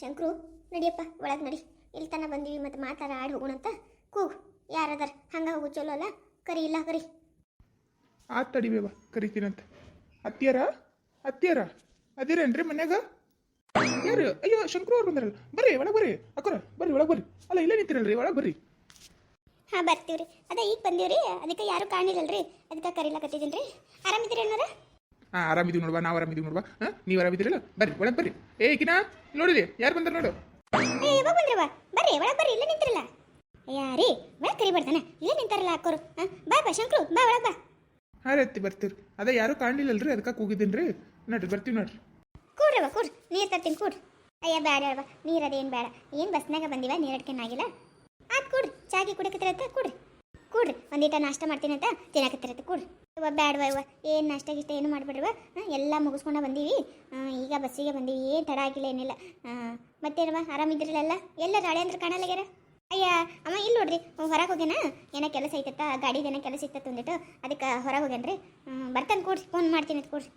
ಶಂಕ್ರು ನಡಿಯಪ್ಪ ಒಳಗೆ ನಡಿ. ಇಲ್ಲಿ ತನ ಬಂದೀವಿ ಮತ್ತು ಮಾತಾಡ ಆಡಿ ಹೋಗೋಣಂತ ಕೂಗು ಯಾರದಾರ ಹಂಗೆ ಹೋಗು ಚಲೋ ಅಲ್ಲ? ಕರಿ ಇಲ್ಲ ಕರಿ. ಆತ್ ತಡಿಬೇವ ಕರಿತೀನಂತ. ಅತ್ತಿಯರ? ಅತ್ತಿಯರ? ಅದಿರೇನ್ರಿ ಮನ್ಯಾಗ? ಯಾರು? ಅಯ್ಯೋ ಶಂಕರು ಅವ್ರು ಬಂದ್ರಲ್ಲ. ಬರ್ರಿ ಒಳಗೆ ಬರ್ರಿ. ಅಕ್ಕರ ಬರ್ರಿ ಒಳಗೆ ಬರ್ರಿ. ಅಲ್ಲ ಇಲ್ಲೇ ನಿಂತಿರಲ್ರಿ ಒಳಗೆ ಬರ್ರಿ. ಹಾಂ ಬರ್ತೀವ್ರಿ. ಅದೇ ಈಗ ಬಂದೀವ್ರಿ. ಅದಕ್ಕೆ ಯಾರು ಕಾಣಿಲ್ಲಲ್ರಿ ಅದಕ್ಕೆ ಕರಿಲಾಕತ್ತಿದ್ದೀನಿ ರೀ ಆರಾಮಿದ್ದೀರಿ ಅಣ್ಣಾರ ಹಾಂ ಆರಾಮಿದೀವಿ ನೋಡುವ ನಾವು ಆರಾಮಿದೀವಿ ನೋಡುವ? ಹಾಂ? ನೀವು ಆರಾಮಿದ್ದೀರಲ್ಲ ಬರ್ರಿ ಒಳಗೆ ಬರ್ರಿ. ಏ ಕಿನಾ ನೋಡಿರಿ ಯಾರು ಬಂದಾರ ನೋಡು? ಬರ್ರಿ ಒಳಗೆ ಬರ್ರಿ ಇಲ್ಲೇ ನಿಂತಿರಲ್ಲ. ಯಾರೀ ಒಳಗೆ ಕರಿಬಾರ್ದಾನ ಇಲ್ಲೇ ನಿಂತಾರಲ್ಲ ಅಕ್ಕೋರು. ಹಾಂ ಬಾ ಬಾ ಶಂಕ್ರು ಬಾ ಒಳಗೆ ಬಾ. ಹಾಂ ರೀ ಬರ್ತೀರಿ. ಅದೇ ಯಾರು ಕಾಣಲಿಲ್ಲಲ್ರಿ ಅದಕ್ಕೆ ಕೂಗಿದ್ದೀನಿ ರೀ ನೋಡ್ರಿ ಬರ್ತೀವಿ ನೋಡ್ರಿ. ಕೂಡ್ರವ ಕೂಡ್ ನೀರು ತರ್ತೀನಿ ಕೂಡ್ ಅಯ್ಯ ಬೇಡ ಅಲ್ವ ನೀರು ಅದೇನು ಬೇಡ ಏನು ಬಸ್ನಾಗ ಬಂದಿವ ನೀರು ಆಗಿಲ್ಲ. ಆತ್ ಕೂಡ್ರಿ. ಚಾಗಿ ಕುಡಿಕತ್ತಿರತ್ತ ಕೂಡ್ರಿ. ಕೂಡ್ರಿ. ಒಂದೀಟ ನಾಷ್ಟ ಮಾಡ್ತೀನಿ ಅಂತ ತಿನ್ನಕತ್ತಿರತ್ತ ಕೂಡ್ರಿ. ಇವ ಬ್ಯಾಡವ ಇವ ಏನು ನಾಷ್ಟ ಗಿಷ್ಟ ಏನು ಮಾಡ್ಬಿಡ್ರವ ಎಲ್ಲ ಮುಗಿಸ್ಕೊಂಡ ಬಂದೀವಿ. ಈಗ ಬಸ್ಸಿಗೆ ಬಂದೀವಿ ಏನು ತಡ ಆಗಿಲ್ಲ ಏನಿಲ್ಲ. ಮತ್ತೇನವ ಆರಾಮಿದ್ರಲ್ಲ ಎಲ್ಲ ರಾಳೆ ಅಂದ್ರೆ ಕಾಣಲ್ಲಾಗ್ಯಾರ? ಅಯ್ಯ ಅಮ್ಮ ಇಲ್ಲಿ ನೋಡ್ರಿ ಹೊರಗೆ ಹೋಗ್ಯಾನ? ಏನೋ ಕೆಲಸ ಐತತ್ತ ಗಾಡಿದೇನೋ ಕೆಲಸ ಇತ್ತ ಒಂದಿಟ್ಟು ಅದಕ್ಕೆ ಹೊರಗೆ ಹೋಗ್ಯಾನ್ರಿ. ಬರ್ತಾನೆ ಕೂಡ್ರಿ ಫೋನ್ ಮಾಡ್ತೀನಿ ಅಂತ ಕೂಡ್ರಿ.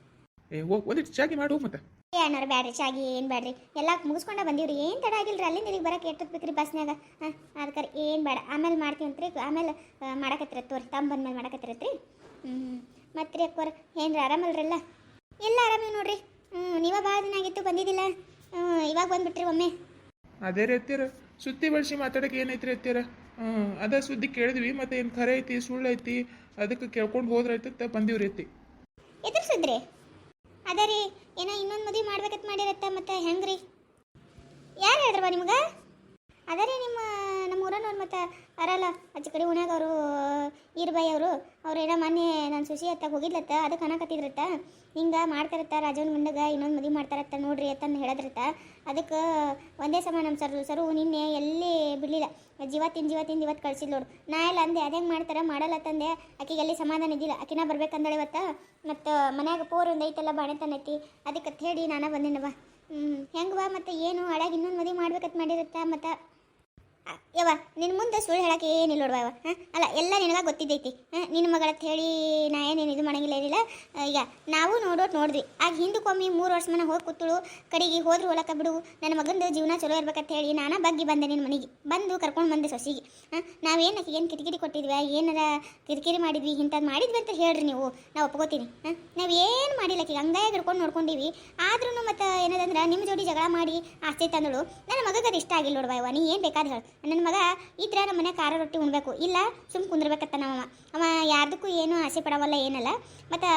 ಏ ಓ ಒಂದಿಟ್ಟು ಚಾಕಿ ಮಾಡು ಮತ್ತೆ. ಏ ಬ್ಯಾಡ್ರಿ ಚಾಗಿ ಏನು ಬ್ಯಾಡ್ರಿ. ಎಲ್ಲ ಮುಗಿಸ್ಕೊಂಡ ಬಂದೀವ್ರಿ ಏನು ತಡ ಆಗಿಲ್ರಿ ಅಲ್ಲಿಂದ ಇಲ್ಲಿಗೆ ಬರಕ್ಕೆ ಎಷ್ಟೊತ್ತು ಬೇಕ್ರಿ ಬಸ್ನಾಗ ಹಾಂ ಅದಕ್ಕೆ ಏನು ಬೇಡ. ಆಮೇಲೆ ಮಾಡ್ತೀವಂತ್ರಿ ಆಮೇಲೆ ಮಾಡಕತ್ತಿರತ್ತೆ ತೋರಿ ತಮ್ಮ ಬಂದ್ಮೇಲೆ ಮಾಡಕತ್ತಿರತ್ರಿ. ಹ್ಞೂ ಮತ್ತೆ ರೀ ಅಕ್ಕೋರ ಏನ್ರಿ ಆರಾಮಲ್ರಲ್ಲ ಎಲ್ಲ ಆರಾಮಿವಿ ನೋಡ್ರಿ. ಹ್ಞೂ ನೀವ ಭಾಳ ದಿನ ಆಗಿತ್ತು ಬಂದಿದ್ದಿಲ್ಲ. ಹ್ಞೂ ಇವಾಗ ಬಂದ್ಬಿಟ್ರಿ ಒಮ್ಮೆ. ಅದೇ ರೀ ಅತ್ತೀರ ಸುತ್ತಿ ಬಳಸಿ ಮಾತಾಡಕ್ಕೆ ಏನೈತ್ರಿ ಅತ್ತೀರ? ಹ್ಞೂ ಅದ ಸುದ್ದಿ ಕೇಳಿದ್ವಿ ಮತ್ತೆ ಏನು ಖರೆ ಐತಿ ಸುಳ್ಳು ಐತಿ ಅದಕ್ಕೆ ಕೇಳ್ಕೊಂಡು ಹೋದ್ರೈತತ್ತ ಬಂದಿವ್ರಿ ಅತ್ತಿ. ಎದುರ್ಸಿದ್ರಿ ಅದೇ ರೀ ಏನೋ ಇನ್ನೊಂದು ಮದುವೆ ಮಾಡ್ಬೇಕಂತ ಮಾಡಿರತ್ತ ಮತ್ತೆ ಹೆಂಗ್ರಿ? ಯಾರು ಹೇಳಿದ್ರವ ನಿಮ್ಗೆ? ಅದ ರೀ ನಿಮ್ಮ, ನಮ್ಮ ಊರನವ್ರು ಮತ್ತೆ ಅರಲ್ಲ ಆಚೆ ಕಡೆ ಉಣ್ಯಾಗ ಅವರು, ಈರ್ಬಾಯಿ ಅವರು, ಅವ್ರು ಏನೋ ಮೊನ್ನೆ ನಾನು ಸುಸಿ ಅತ್ತ ಹೋಗಿದ್ಲತ್ತ, ಅದಕ್ಕೆ ಅನ್ನಕತ್ತಿದ್ರತ್ತ ಹಿಂಗೆ ಮಾಡ್ತಾರತ್ತ ರಾಜವನ ಮುಂದಾಗ ಇನ್ನೊಂದು ಮದುವೆ ಮಾಡ್ತಾರತ್ತ ನೋಡ್ರಿ ಅಂತಂದು ಹೇಳದ್ರತ್ತ. ಅದಕ್ಕೆ ಒಂದೇ ಸಮ ನಮ್ಮ ಸರ್, ಸರು ನಿನ್ನೆ ಎಲ್ಲಿ ಬಿಡಲಿಲ್ಲ. ಜೀವ ತಿಂದು ಜೀವ ತಿಂದು ಇವತ್ತು ಕಳ್ಸಿದ್ ನೋಡು. ನಾ ಎಲ್ಲ ಅಂದೆ, ಅದೇ ಮಾಡ್ತಾರೆ, ಮಾಡಲ್ಲ ತಂದೆ ಆಕಿಗೆ ಎಲ್ಲಿ ಸಮಾಧಾನ ಇದ್ದಿಲ್ಲ. ಆಕಿನ ಬರ್ಬೇಕಂದಳೆ ಇವತ್ತ. ಮತ್ತು ಮನ್ಯಾಗ ಪೋರ್ ಒಂದು ಐತಲ್ಲ, ಬಾಣೆ ಐತಿ. ಅದಕ್ಕೆ ಹೇಳಿ ನಾನು ಬಂದೇನವ ಹ್ಞೂ ಹೆಂಗೆ ಬಾ ಮತ್ತು ಏನು, ಹಳಾಗ ಇನ್ನೊಂದು ಮದುವೆ ಮಾಡ್ಬೇಕಂತ ಮಾಡಿರುತ್ತೆ ಮತ್ತು. ಯವ್ವ ನಿನ್ನ ಮುಂದೆ ಸುಳ್ಳು ಹೇಳಕ್ಕೆ ಏನಿಲ್ಲ ನೋಡುವ ಯವ್ವ ಅಲ್ಲ, ಎಲ್ಲ ನಿನಗ ಗೊತ್ತಿದ್ದೈತಿ. ನಿನ್ನ ಮಗಳತ್ ಹೇಳಿ ನಾ ಏನೇನು ಇದು ಮಾಡಂಗಿಲ್ಲ ಏನಿಲ್ಲ. ಈಗ ನಾವು ನೋಡೋಟ್ ನೋಡಿದ್ವಿ. ಆಗ ಹಿಂದಕ್ಕೊಮ್ಮೆ ಮೂರು ವರ್ಷ ಮನೆ ಹೋಗಿ ಕೂತಳು. ಕಡೆಗೆ ಹೋದ್ರು ಹೊಲಕ ಬಿಡು. ನನ್ನ ಮಗಂದು ಜೀವನ ಚಲೋ ಇರ್ಬೇಕಂತ ಹೇಳಿ ನಾನು ಬಗ್ಗಿ ಬಂದೆ ನಿನ್ನ ಮನೆಗೆ. ಬಂದು ಕರ್ಕೊಂಡು ಬಂದೆ ಸೊಸಿಗೆ. ಹಾಂ ನಾವೇನು ಏನು ಕಿರಿಕಿರಿ ಕೊಟ್ಟಿದ್ವಿ, ಏನಾರ ಕಿರಿಕಿರಿ ಮಾಡಿದ್ವಿ ಇಂಥದ್ದು ಮಾಡಿದ್ವಿ ಅಂತ ಹೇಳ್ರಿ ನೀವು. ನಾವು ಒಪ್ಕೋತೀನಿ. ಹಾಂ, ನಾವು ಏನು ಮಾಡಿಲ್ಲ ಈಗ ಹಂಗಾಗಿ ಹಿಡ್ಕೊಂಡು ನೋಡ್ಕೊಂಡಿವಿ. ಆದ್ರೂ ಮತ್ತು ಏನದಂದ್ರೆ ನಿಮ್ಮ ಜೋಡಿ ಜಗಳ ಮಾಡಿ ಆಸ್ತಿ ತಂದಳು. ನನ್ನ ಮಗಗೆ ಇಷ್ಟ ಆಗಿಲ್ಲ ನೋಡುವ ನೀ ಏನು ಬೇಕಾದ ಹೇಳು. ನನ್ನ ಮಗ ಇದ್ರೆ ನಮ್ಮ ಮನೆ ಖಾರ ರೊಟ್ಟಿ ಉಣ್ಬೇಕು. ಇಲ್ಲ, ಸುಮ್ ಕುಂದಿರ್ಬೇಕತ್ತ ನಮ್ಮ ಅವ. ಯಾರ್ದಕ್ಕೂ ಏನು ಆಸೆ ಪಡವಲ್ಲ, ಏನಲ್ಲ. ಮತ್ತು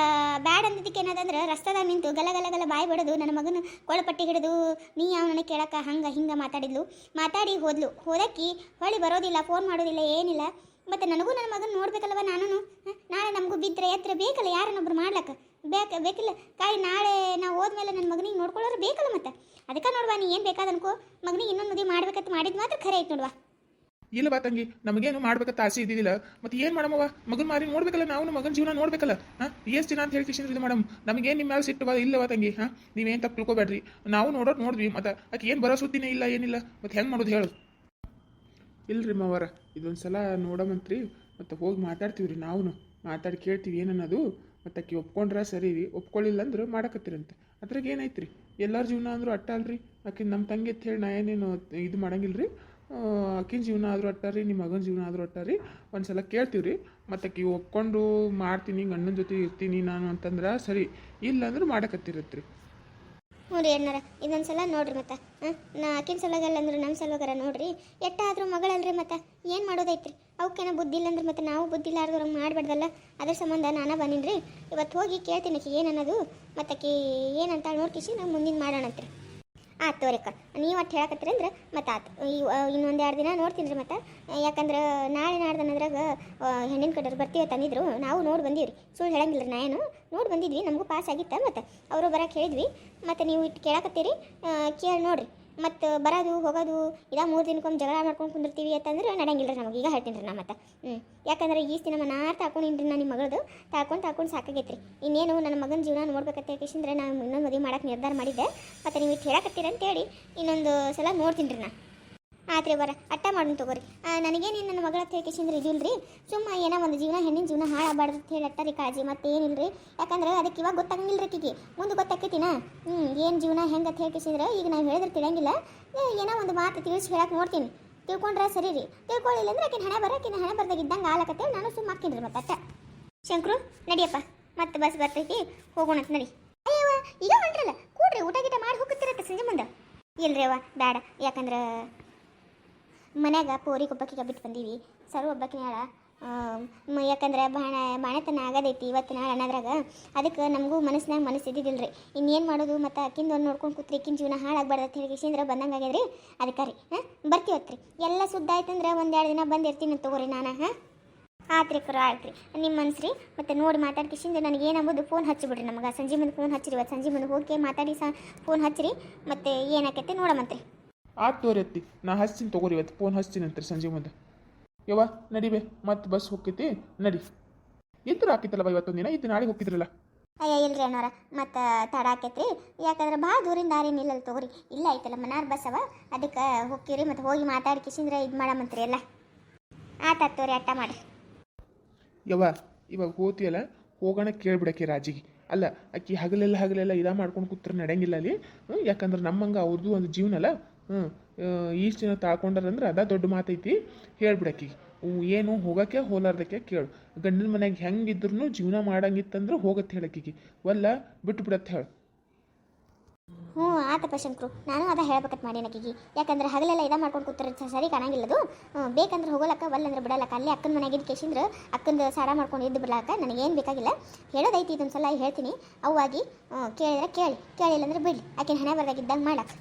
ಬ್ಯಾಡ್ ಅಂದಿದ್ದಕ್ಕೆ ಏನದಂದ್ರೆ ರಸ್ತೆದಾಗ ನಿಂತು ಗಲ ಗಲ ಗಲ ಬಾಯಿ ಬಿಡೋದು ನನ್ನ ಮಗನ ಕೊಳಪಟ್ಟಿ ಹಿಡಿದು ನೀ ಅವನನ್ನ ಕೇಳಕ್ಕೆ ಹಂಗೆ ಹಿಂಗೆ ಮಾತಾಡಿದ್ಲು. ಮಾತಾಡಿ ಹೋದ್ಲು. ಹೋದಕ್ಕಿ ಹೊಳಿ ಬರೋದಿಲ್ಲ ಫೋನ್ ಮಾಡೋದಿಲ್ಲ, ಏನಿಲ್ಲ. ಮತ್ತು ನನಗೂ ನನ್ನ ಮಗನ ನೋಡ್ಬೇಕಲ್ವ ನಾನು ನಾಳೆ ನಮಗೂ ಬಿದ್ದರೆ ಎತ್ತರ ಬೇಕಲ್ಲ, ಯಾರನ್ನೊಬ್ರು ಮಾಡ್ಲಕ್ಕ? ಬೇಕ ಬೇಕಿಲ್ಲ. ಕಾಯಿ ನಾಳೆ ನಾವು ಹೋದ್ಮೇಲೆ ನನ್ನ ಮಗನಿಗೆ ನೋಡ್ಕೊಳ್ಳೋರು ಬೇಕಲ್ಲ ಮತ್ತೆ? ಅದಕ್ಕೆ ನೋಡ್ವಾ ನೀ ಏನು ಬೇಕಾದ ಅನ್ಕೋ ಮಗನಿಗೆ ಇನ್ನೊಂದು ಮದುವೆ ಮಾಡ್ಬೇಕಂತ ಮಾಡಿದ್ ಮಾತ್ರ ಖರೆ ಐತೆ ನೋಡ್ವಾ. ಇಲ್ಲವಾ ತಂಗಿ ನಮಗೇನು ಮಾಡ್ಬೇಕಂತ ಆಸೆ ಇದ್ದಿದ್ದಿಲ್ಲ. ಮತ್ತೆ ಏನು ಮಾಡಮವ ಮಗನ ಮಾರಿ ನೋಡ್ಬೇಕಲ್ಲ ನಾವು ಮಗನ ಜೀವನ ನೋಡ್ಬೇಕಲ್ಲ ಹಾಂ? ಎಷ್ಟು ದಿನ ಅಂತ ಹೇಳಿ ಕಿಶನ್ ಇದು ಮೇಡಮ್. ನಮಗೇನು ನಿಮ್ಮ ಮೇಲೆ ಸಿಟ್ಟುವ ಇಲ್ಲವ ತಂಗಿ ಹಾಂ? ನೀವೇನು ತಪ್ಪು ತಿಳ್ಕೊಬೇಡ್ರಿ. ನಾವು ನೋಡೋದು ನೋಡ್ವಿ ಮತ್ತೆ ಆಕೆ ಏನು ಬರೋ ಸುದ್ದಿನೇ ಇಲ್ಲ ಏನಿಲ್ಲ. ಮತ್ತೆ ಹೆಂಗೆ ಮಾಡೋದು ಹೇಳು. ಇಲ್ರಿ ಮಾವರ ಇದೊಂದು ಸಲ ನೋಡಮಂತ್ರಿ ಮತ್ತೆ ಹೋಗಿ ಮಾತಾಡ್ತೀವಿ ರೀ ನಾವು ಮಾತಾಡಿ ಕೇಳ್ತೀವಿ ಏನನ್ನೋದು. ಮತ್ತು ಆಕೆ ಒಪ್ಕೊಂಡ್ರೆ ಸರಿ ರೀ ಒಪ್ಕೊಳ್ಳಿಲ್ಲ ಅಂದ್ರೆ ಮಾಡಕತ್ತೀರಂತೆ ಅದ್ರಾಗ ಏನೈತ್ರಿ ಎಲ್ಲರ ಜೀವನ ಅಂದರೂ ಅಟ್ಟ ಅಲ್ರಿ ಆಕಿನ ನಮ್ಮ ತಂಗಿ ಅಂತ ಹೇಳಿ ನಾ ಏನೇನು ಇದು ಮಾಡಂಗಿಲ್ಲ ರೀ ಆಕಿನ ಜೀವನ ಆದರೂ ಅಟ್ಟ ರೀ ನಿಮ್ಮ ಮಗನ ಜೀವನ ಆದರೂ ಅಟ್ಟಾರಿ ಒಂದು ಸಲ ಕೇಳ್ತೀವಿ ರೀ ಮತ್ತು ಆಕಿ ಒಪ್ಕೊಂಡು ಮಾಡ್ತೀನಿ ಗಂಡನ ಜೊತೆ ಇರ್ತೀನಿ ನಾನು ಅಂತಂದ್ರೆ ಸರಿ, ಇಲ್ಲ ಅಂದ್ರೆ ಮಾಡಕತ್ತಿರತ್ರಿ. ಹ್ಞೂ ರೀ ಅಣ್ಣಾರ ಇನ್ನೊಂದು ಸಲ ನೋಡ್ರಿ ಮತ್ತೆ ಹಾಂ ನಾ ಆಕಿನ ಸಲಗಲ್ಲ ಅಂದ್ರೆ ನಮ್ಮ ಸಲಗಾರ ನೋಡ್ರಿ, ಎಟ್ಟಾದರೂ ಮಗಳಲ್ರಿ ಮತ್ತೆ, ಏನು ಮಾಡೋದೈತ್ರಿ? ಅವಕ್ಕೇನೋ ಬುದ್ಧಿ ಇಲ್ಲ ಅಂದ್ರೆ ಮತ್ತೆ ನಾವು ಬುದ್ಧಿ ಇಲ್ಲಾರ್ದವ್ರಂಗೆ ಮಾಡಬಾರ್ದಲ್ಲ? ಅದ್ರ ಸಂಬಂಧ ನಾನು ಬಂದಿನಿ ಇವತ್ತು ಹೋಗಿ ಕೇಳ್ತೀನಿ ಆಕಿ ಏನನ್ನೋದು? ಮತ್ತು ಆಕಿ ಏನಂತ ನೋಡ್ಕಿಸಿ ನಾವು ಮುಂದಿನ ಮಾಡೋಣಂತ್ರಿ ಆ ತೋರಿಕ ನೀವು ಅಟ್ ಹೇಳಕತ್ತೀರಿ ಅಂದ್ರೆ ಮತ್ತೆ ಆತು. ಇನ್ನೊಂದು ಎರಡು ದಿನ ನೋಡ್ತೀನಿ ರೀ ಮತ್ತೆ. ಯಾಕಂದ್ರೆ ನಾಳೆ ನಾಡ್ದನದ್ರಾಗ ಹೆಣ್ಣಿನ ಕಡೆಯವ್ರು ಬರ್ತೀವಿ ತಂದಿದ್ರು ನಾವು ನೋಡಿ ಬಂದೀವಿ ಸುಳ್ಳು ಹೇಳಂಗಿಲ್ಲ ರೀ ನಾನು ನೋಡಿ ಬಂದಿದ್ವಿ, ನಮಗೂ ಪಾಸ್ ಆಗಿತ್ತ ಮತ್ತೆ. ಅವರು ಬರೋಕೆ ಹೇಳಿದ್ವಿ. ಮತ್ತು ನೀವು ಇಟ್ಟು ಕೇಳಕತ್ತೀರಿ. ಕೇಳಿ ನೋಡ್ರಿ. ಮತ್ತು ಬರೋದು, ಹೋಗೋದು, ಇದ ಮೂರು ದಿನಕ್ಕೊಮ್ಮೆ ಜಗಳ ಮಾಡ್ಕೊಂಡು ಕುಂದಿರ್ತೀವಿ ಅಂತಂದ್ರೆ ನಡೆಯಂಗಿಲ್ಲ ನಮಗೆ. ಈಗ ಹೇಳ್ತೀನಿ ರೀ ನಾ ಮತ್ತೆ. ಹ್ಞೂ ಯಾಕಂದ್ರೆ ಈ ದಿನ ಮನಾರ್ ತಾಕೊಂಡಿನ್ರಿ ನಾನು ನಿಮ್ಮ ಮಗಳದು. ತಾಕೊಂಡು ತಾಕೊಂಡು ಸಾಕಾಗೈತ್ರಿ. ಇನ್ನೇನು ನನ್ನ ಮಗನ ಜೀವನ ನೋಡ್ಬೇಕಂತ ಹೇಳ್ಕೇಶಂದ್ರೆ ನಾನು ಇನ್ನೊಂದು ಮದುವೆ ಮಾಡಕ್ಕೆ ನಿರ್ಧಾರ ಮಾಡಿದ್ದೆ. ಮತ್ತು ನೀವು ಇಟ್ಟು ಹೇಳಕತ್ತೀರ ಅಂತೇಳಿ ಇನ್ನೊಂದು ಸಲ ನೋಡ್ತೀನಿ ರೀ ನಾ. ಆತ್ರಿ ಬರ, ಅಟ್ಟ ಮಾಡೋಣ ತಗೋರಿ. ನನಗೆ ನನಗೇನು ನನ್ನ ಮಗಳ ತಿಳ್ಕಿಸಿಂದ್ರೆ ಇಲ್ರಿ ಸುಮ್ಮ ಏನೋ ಒಂದು ಜೀವನ, ಹೆಣ್ಣಿನ ಜೀವನ ಹಾಳಾಗಬಾರ್ದು ಅಂತ ಹೇಳಿ ಅಟ್ಟರಿ ಕಾಳಜಿ ರೀ ಯಾಕಂದ್ರೆ ಅದಕ್ಕೆ ಇವಾಗ ಗೊತ್ತಾಗಂಗಿಲ್ಲ ಆಕಿಗೆ. ಮುಂದೆ ಗೊತ್ತಾಕೈತಿನ? ಹ್ಞೂ ಏನು ಜೀವನ, ಹೆಂಗೆ ಅಂತ ಈಗ ನಾವು ಹೇಳಿದ್ರೆ ತಿಳಿಯಂಗಿಲ್ಲ. ಏನೋ ಒಂದು ಮಾತು ತಿಳಿಸಿ ಹೇಳಕ್ಕೆ ನೋಡ್ತೀನಿ. ತಿಳ್ಕೊಂಡ್ರೆ ಸರಿ ರೀ ತಿಳ್ಕೊಳ್ಳಿಲ್ಲ ಅಂದ್ರೆ ಆಕಿನ ಹಣೆ ಹಣೆ ಬರ್ದಾಗ ಇದ್ದಂಗೆ ಆಲಕತ್ತೇಳಿ ನಾನು ಸುಮ್ಮ ಹಾಕಿನ್ರಿ ಮತ್ತೆ ಅಟ್ಟ. ಶಂಕರು, ನಡಿಯಪ್ಪ. ಮತ್ತೆ ಬಸ್ ಬರ್ತೈತಿ, ಹೋಗೋಣ ನಡಿ. ಅಯ್ಯವ ಈಗ ಹೊಂಟ್ರಲ್ಲ? ಕೂಡ್ರಿ, ಊಟ ಗೀಟ ಮಾಡಿ ಹೋಗುತ್ತಿರತ್ತೆ ಸಂಜೆ ಮುಂದೆ. ಇಲ್ರಿ ಅವ್ವ, ಬೇಡ. ಯಾಕಂದ್ರೆ ಮನ್ಯಾಗ ಪೋರಿಗೆ ಒಬ್ಬಾಕಿಗೆ ಬಿಟ್ಟು ಬಂದೀವಿ. ಸರ್ ಒಬ್ಬಾಕಿನ ಹೇಳ ಯಾಕಂದ್ರೆ ಬಾಣ, ಬಾಣೆತನ ಆಗದೈತಿ ಇವತ್ತು ನಾಳೆ ಅನ್ನೋದ್ರಾಗ ಅದಕ್ಕೆ ನಮಗೂ ಮನಸ್ಸಿನಾಗ ಮನಸ್ಸು ಇದ್ದಿದ್ದಿಲ್ಲ ರೀ ಇನ್ನೇನು ಮಾಡೋದು ಮತ್ತು ಅಕ್ಕಿಂದ ಒಂದು ನೋಡ್ಕೊಂಡು ಕೂತ್ರಿ ಅಕ್ಕಿನ ಜೀವನ ಹಾಳಾಗ್ಬಾರ್ದು ಅಂತ ಹೇಳಿ ಕಿಶಿಂದ್ರ ಬಂದಂಗೆ ಆಗ್ಯದ್ರಿ ಅದಕ್ಕೆ ರೀ ಹಾಂ ಬರ್ತೀವತ್ರಿ ಎಲ್ಲ ಸುದ್ದ ಆಯ್ತಂದ್ರೆ ಒಂದು ಎರಡು ದಿನ ಬಂದಿರ್ತೀನಿ ತಗೋರಿ ನಾನು, ಹಾಂ. ಆತ್ರಿ ಕರ ಆಯ್ತ್ರಿ ನಿಮ್ಮ ಮನ್ಸು ರೀ ಮತ್ತು ನೋಡಿ ಮಾತಾಡ್ಕಿಸಿಂದ ನನಗೆ ಏನಂಬುದು ಫೋನ್ ಹಚ್ಚಿಬಿಡ್ರಿ ನಮಗೆ. ಸಂಜೆ ಮುಂದೆ ಫೋನ್ ಹಚ್ಚಿರಿ. ಇವತ್ತು ಸಂಜೆ ಮುಂದೆ ಹೋಗಿ ಮಾತಾಡಿ ಸಹ ಫೋನ್ ಹಚ್ಚಿರಿ. ಮತ್ತು ಏನಾಕೈತೆ ನೋಡಮಂತ್ರಿ. ಆತ್ ತೋರಿ ಅತ್ತಿ ನಾ ಹಚ್ತೀನಿ ತಗೋರಿ ಇವತ್ತು. ಫೋನ್ ಹಚ್ತೀನಿ ಅಂತಾರೆ ಸಂಜೆ ಮುಂದೆ. ಯವ್ವ ನಡಿಬೆ ಮತ್ತೆ ಬಸ್ ಹೋಗ್ತೈತಿ. ನಡಿ. ಇದ್ರ ಹಾಕಿತ್ತಲ್ಲವ ಇವತ್ತೊಂದು ದಿನ? ಇದು ನಾಳೆ ಹೋಗಿದ್ರಲ್ಲ ಅಯ್ಯ ಇಲ್ರಿ ಅಣ್ಣವ್ರ. ಮತ್ತು ತಡ ಆಕೈತ್ರಿ. ಯಾಕಂದ್ರೆ ಭಾಳ ದೂರಿಂದ ದಾರಿ ನಿಲ್ಲಲ್ಲ ತಗೋರಿ. ಇಲ್ಲ ಐತಲ್ಲ ಮನಾರ್ ಬಸ್ ಅವ. ಅದಕ್ಕೆ ಹೋಗ್ತೀರಿ ಮತ್ತು ಹೋಗಿ ಮಾತಾಡಿ ಕಿಸಿಂದ್ರೆ ಇದು ಮಾಡಮಂತ್ರಿ ಎಲ್ಲ. ಆತ ತೋರಿ ಅಟ್ಟ ಮಾಡಿ ಯವ್ವ ಇವಾಗ ಹೋತಿಯಲ್ಲ? ಹೋಗೋಣ ಕೇಳ್ಬಿಡಕ್ಕೆ ರಾಜಿಗೆ. ಅಲ್ಲ ಅಕ್ಕಿ ಹಗಲೆಲ್ಲ ಹಗಲೆಲ್ಲ ಇದ ಮಾಡ್ಕೊಂಡು ಕೂತ್ರೆ ನಡೆಯಂಗಿಲ್ಲ ಅಲ್ಲಿ. ಯಾಕಂದ್ರೆ ನಮ್ಮಂಗೆ ಅವ್ರದ್ದು ಒಂದು ಜೀವನ ಅಲ್ಲ. ಹ್ಞೂ ಇಷ್ಟು ಜನ ತಾಳ್ಕೊಂಡಾರಂದ್ರೆ ಅದ ದೊಡ್ಡ ಮಾತೈತಿ. ಹೇಳ್ಬಿಡಕ್ಕಿಗೆ ಏನು ಹೋಗೋಕ್ಕೆ ಹೋಲಾರ್ದಕ್ಕೆ ಕೇಳು. ಗಂಡನ ಮನೆಗೆ ಹೆಂಗಿದ್ರು ಜೀವನ ಮಾಡಂಗಿತ್ತಂದ್ರೆ ಹೋಗತ್ತೆ ಹೇಳಕ್ಕಿಗೆ ಒಲ್ಲ ಬಿಟ್ಟು ಬಿಡತ್ತೆ ಹೇಳು. ಹ್ಞೂ ಆತಪ್ಪ ಶಂಕ್ರು ನಾನು ಅದ ಹೇಳ್ಬೇಕತ್ ಮಾಡಿ ನಕ್ಕಿಗಿ ಯಾಕಂದ್ರೆ ಹಗಲೆಲ್ಲ ಇದ ಮಾಡ್ಕೊಂಡು ಕೂತ್ರೆ ಸರಿ ಕಾಣಂಗಿಲ್ಲದು. ಬೇಕಂದ್ರೆ ಹೋಗೋಲಕ್ಕ ಒಲ್ಲಂದ್ರೆ ಬಿಡಲಕ್ಕ. ಅಲ್ಲಿ ಅಕ್ಕನ ಮನೆಗಿದ್ದು ಕೇಸಿಂದ್ರೆ ಅಕ್ಕಂದು ಸಾಡ ಮಾಡ್ಕೊಂಡು ಇದ್ದು ನನಗೆ ನನಗೇನು ಬೇಕಾಗಿಲ್ಲ. ಹೇಳೋದೈತಿ ಇದೊಂದು ಸಲ ಹೇಳ್ತೀನಿ ಅವಾಗಿ ಕೇಳಿದ್ರೆ ಕೇಳಿ. ಕೇಳಿಲ್ಲ ಅಂದ್ರೆ ಬಿಡಿ ಆಕಿನ ಹಣೆ ಬರ್ದಾಗಿದ್ದಂಗೆ ಮಾಡಕ್ಕೆ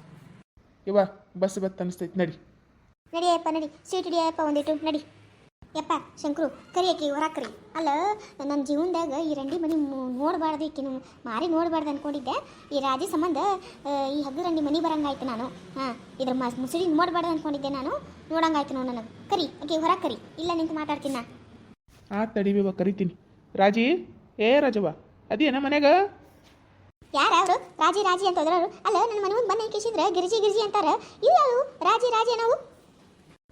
ಯವ್ವ ಬಸ್ ಬತ್ತ ಅನಿಸ್ತೈತಿ ನಡಿ. ನಡಿಯಪ್ಪ ನಡಿ. ಸೀಟ್ ಹಿಡಿಯಪ್ಪ ಒಂದಿಟ್ಟು ನಡಿ. ಯಪ್ಪ ಶಂಕರು ಕರಿಯಕಿ ಹೊರಕ್ರಿ ಅಲ್ಲ ನನ್ನ ಜೀವನದಾಗ ಈ ರಂಡಿ ಮನಿ ನೋಡಬಾರ್ದು ಈಕಿನ ಮಾರಿ ನೋಡಬಾರ್ದು ಅನ್ಕೊಂಡಿದ್ದೆ. ಈ ರಾಜಿ ಸಂಬಂಧ ಈ ಹಗ್ಗು ರಂಡಿ ಮನಿ ಬರಂಗಾಯ್ತು ನಾನು. ಹಾಂ ಇದ್ರ ಮುಸುಡಿ ನೋಡಬಾರ್ದು ಅನ್ಕೊಂಡಿದ್ದೆ ನಾನು. ನೋಡಂಗಾಯ್ತು ನೋಡಿ ನನಗೆ. ಕರಿ ಆಕೆ ಹೊರ ಕರಿ. ಇಲ್ಲ ನಿಂತು ಮಾತಾಡ್ತೀನಿ ನಾ. ಆ ತಡಿಬೇವ ಕರಿತೀನಿ. ರಾಜಿ ಏ ರಾಜವ್ವ ಅದೇನ ಮನ್ಯಾಗ? ಯಾರ ಅವರು ರಾಜಿ ರಾಜಿ ಅಂತ ಹೋದ್ರವ್ರು ಅಲ್ಲ ನನ್ನ ಮನೆ ಮುಂದೆ ಬನ್ನಿ ಕಿಸಿದ್ರೆ ಗಿರಿಜಿ ಗಿರಿಜಿ ಅಂತಾರ. ಇವು ಯಾವು ರಾಜಿ ರಾಜಿ ನಾವು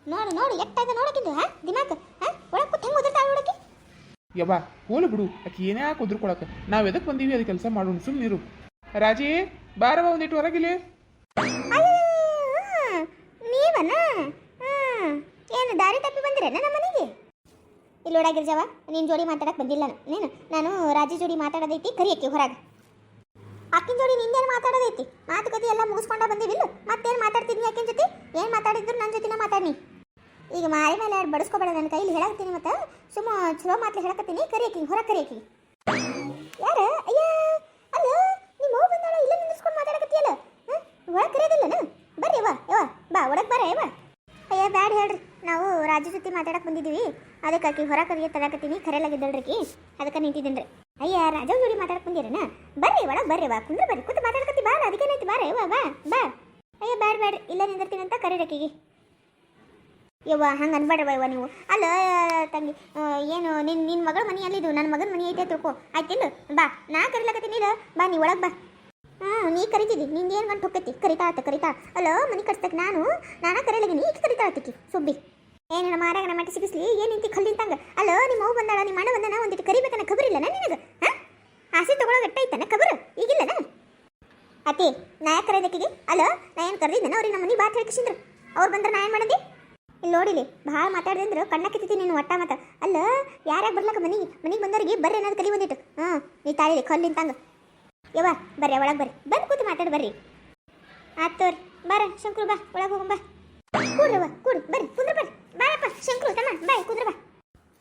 ನೋಡು ನೋಡು ಎಟ್ಟಾಗ ನೋಡಕ್ಕಿದ್ದು ಹಾ? ದಿಮಾಕ್ ಹಾ? ಒಳಗೆ ಕೂತ್ ಹೆಂಗೆ ಓದಿರ್ತಾಳೆ ನೋಡಕ್ಕೆ? ಯವ್ವ ಹೋಲು ಬಿಡು. ಅಕ್ಕಿ ಏನೇ ಹಾಕಿ ನಾವು ಎದಕ್ಕೆ ಬಂದೀವಿ ಅದು ಕೆಲಸ ಮಾಡೋಣ ಸುಮ್ಮನಿರು ರಾಜಿ ಬಾರವ ಒಂದಿಟ್ಟು ಹೊರಗಿಲಿ ನೀವನ. ಏನು ದಾರಿ ತಪ್ಪಿ ಬಂದಿರೇನ ನಮ್ಮ ಮನೆಗೆ ಇಲ್ಲಿ ನೋಡಾಗಿರ್ಜವ ನಿನ್ನ ಜೋಡಿ ಮಾತಾಡಕ್ ಬಂದಿಲ್ಲ ನಾನು. ನಾನು ರಾಜಿ ಜೋಡಿ ಮಾತಾಡೋದೈತಿ ಕರಿಯಕ್ಕೆ ಹೊರಗೆ ಅಕ್ಕಿನ ಜೋಡಿ ನಿಂದೇನು ಮಾತಾಡೋದೈತಿ ಮಾತುಕತೆ ಎಲ್ಲ ಮುಗಿಸ್ಕೊಂಡ ಬಂದಿವಿಲ್ಲ ಮತ್ತೇನು ಮಾತಾಡ್ತಿದ್ನಿ ಅಕ್ಕಿನ ಜೊತೆ? ಏನು ಮಾತಾಡಿದ್ರು ನನ್ನ ಜೊತೆನ ಮಾತಾಡ್ನಿ. ಈಗ ಮಾರಿ ಮೇಲೆ ಬಡಿಸ್ಕೊಬೇಡ ನನ್ನ ಕೈಲಿ ಹೇಳಾಕತ್ತೀನಿ ಮತ್ತೆ? ಸುಮ್ಮ ಚಲೋ ಮಾತಲ್ಲಿ ಹೇಳಕತ್ತೀನಿ. ಕರಿಯಕಿ ಹೊರ ಕರಿಯಕಿ ಯಾರ? ಅಯ್ಯ! ಅಲ್ಲ ನಿಮ್ಮ ಮಗು ಬಂದಾಳ, ಇಲ್ಲ ನಿಂದಿಸ್ಕೊಂಡು ಹೊರ ಒಳಗೆ ಕರೆಯೋದಿಲ್ಲನ? ಬರ್ರಿ ಯವ ಯವ್ವ, ಬಾ ಒಳಗೆ ಬರ, ಯವ್ವ. ಅಯ್ಯ, ಬ್ಯಾಡ ಹೇಳ್ರಿ. ನಾವು ರಾಜ್ಯ ಜೊತೆ ಮಾತಾಡಕ್ಕೆ ಬಂದಿದ್ದೀವಿ ಅದಕ್ಕೆ ಆಕಿ ಹೊರ ಕರಿಯ ತರಕತ್ತೀನಿ ಕರೆಯಲಾಗಿದ್ದಳ್ರಿ ಅದಕ್ಕೆ ನಿಂತಿದ್ದೀನಿ ಅಯ್ಯ ರಾಜ ಜೋಡಿ ಮಾತಾಡಕ್ ಬಂದಿರನ? ಬರ್ರಿ ಒಳಗೆ ಬರ್ರಿ ಬಾ, ಕುಂದ್ರ ಬರ್ರಿ, ಕೂತು ಮಾತಾಡಕತ್ತಿ ಬಾ ಅದಕ್ಕೇನೈತಿ ಬಾರ, ಯವ್ವ, ಬಾ ಬಾ. ಅಯ್ಯ, ಬ್ಯಾಡ ಬ್ಯಾಡ, ಇಲ್ಲ ನಿಂದಿರ್ತೀನಿ ಅಂತ ಕರೀರಕ್ಕಿಗೆ ಯವ್ವ, ಹಂಗೆ ಅನ್ಬೇಡ್ರವ ಯವ್ವ ನೀವು. ಅಲ್ಲ, ತಂಗಿ ಏನು ನಿನ್ನ ನಿನ್ನ ಮಗಳ ಮನೆ ಅಲ್ಲಿದು ನನ್ನ ಮಗನ ಮನೆ ಐತೆ ತಿಳ್ಕೊ. ಆಯ್ತಿಲ್ಲ? ಬಾ, ನಾ ಕರಿಲಕತ್ತೀನಿ ಇಲ್ಲ ಬಾ, ನೀ ಒಳಗೆ ಬಾ. ಹ್ಞೂ ನೀ ಕರಿತಿದ್ದಿ. ನಿಂದು ಏನು ಗಂಟು ಹೊಕ್ಕೈತಿ? ಕರಿತಾ ಆತ, ಕರಿತಾ. ಅಲ್ಲ ಮನೆ ಕಟ್ಸ್ತಕ್ ನಾನು? ನಾನಾ ಕರೆಯಲಾಗಿನಿ ಈಕೆ ಕರಿತಾ ಆತಕಿ, ಸುಬ್ಬಿ. ಏನು ನಮ್ಮ ಮಾರಾಗ ನಮ್ಮ ಮಟ್ಟಿ ಸಿಗಿಸ್ಲಿ ಏನು ನಿಂತಿ ಕಲ್ಲಿಂತಂಗ ಅಲ್ಲ ನಿಮ್ಮ ಮಗು ಬಂದಾಳ ನಿಮ್ಮ ಅಣ್ಣ ಬಂದಾನ? ಒಂದಿಟ್ಟು ಕರಿಬೇಕನ ಖಬರಿಲ್ಲನ ನಿನಗೆ? ಹಾಂ? ಆಸೆ ತಗೊಳ್ಳೋ ಗಟ್ಟ ಐತನ ಖಬರು? ಈಗಿಲ್ಲನ ಅತಿ ನಾ ಯಾಕೆ ಕರೆದಕ್ಕಿಗೆ ಅಲ್ಲ, ನಾ ಏನು ಕರೆದಿದ್ದೇನೆ? ಅವ್ರಿಗೆ ನಮ್ಮ ಮನೆ ಬಾತ್ ಹೇಳ್ಕಿಸಿದ್ರು. ಅವ್ರು ಬಂದ್ರೆ ನಾ ಏನು ಮಾಡಿದೆ? ಇಲ್ಲಿ ನೋಡಿಲಿ, ಭಾಳ ಮಾತಾಡ್ದಂದ್ರೆ ಕಣ್ಣ ಕಿತ್ತಿ ನೀನು ಒಟ್ಟ ಮಾತ. ಅಲ್ಲ ಯಾರ್ಯಾಗ ಬರ್ಲಕ್ಕ ಮನೆಗೆ ಮನೆಗೆ ಬಂದವ್ರಿಗೆ ಬರ್ರಿ ಅನ್ನೋದು ಕಲಿ ಬಂದಿಟ್ಟು ಹಾಂ ನೀ ತಾಳಿಲಿ ಕಲ್ಲಿಂತಂಗ ಯವ್ವ, ಬರ್ರಿ, ಒಳಗೆ ಬರ್ರಿ. ಬಂದು ಕೂತು ಮಾತಾಡಿ ಬರ್ರಿ. ಆತೋರಿ ಬರ, ಶಂಕರು ಬಾ, ಒಳಗೆ ಹೋಗಂ ಬಾ ಕೂಡ್ರವ್ವ ಕೂಡು ಬರ್ರಿ, ಕುಂದ್ರ ಬರ್ರಿ. ಬಾರಪ್ಪ, ಶಂಕರು, ತಮ್ಮ, ಬಾಯ್ ಕುಂದ್ರ ಬಾ